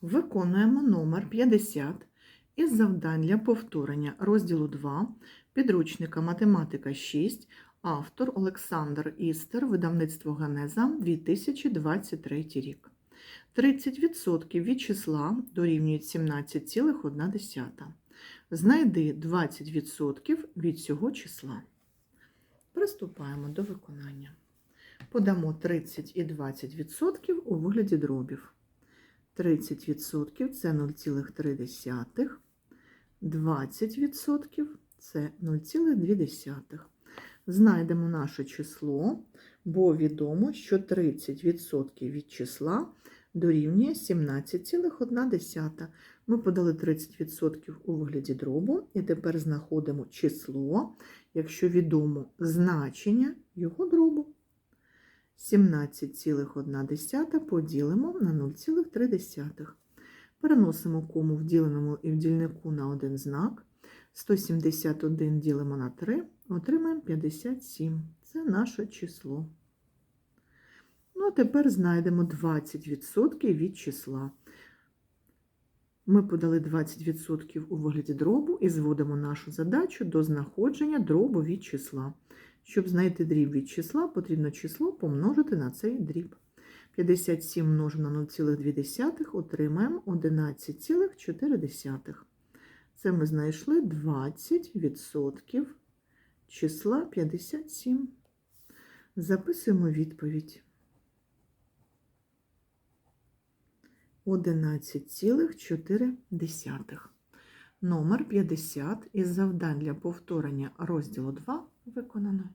Виконуємо номер 50 із завдань для повторення розділу 2 підручника Математика 6, автор Олександр Істер, видавництво Генеза 2023 рік. 30% від числа дорівнюють 17,1. Знайди 20% від цього числа. Приступаємо до виконання. Подамо 30 і 20% у вигляді дробів. 30% це 0,3, 20% це 0,2. Знайдемо наше число, бо відомо, що 30% від числа дорівнює 17,1. Ми подали 30% у вигляді дробу, і тепер знаходимо число, якщо відомо значення його дробу. 17,1 поділимо на 0,3. Переносимо кому в діленому і в дільнику на один знак. 171 ділимо на 3, отримаємо 57. Це наше число. Ну, а тепер знайдемо 20% від числа. Ми подали 20% у вигляді дробу і зводимо нашу задачу до знаходження дробу від числа. Щоб знайти дріб від числа, потрібно число помножити на цей дріб. 57 множимо на 0,2 отримаємо 11,4. Це ми знайшли 20% числа 57. Записуємо відповідь. 11,4. Номер 50 із завдань для повторення розділу 2 виконано.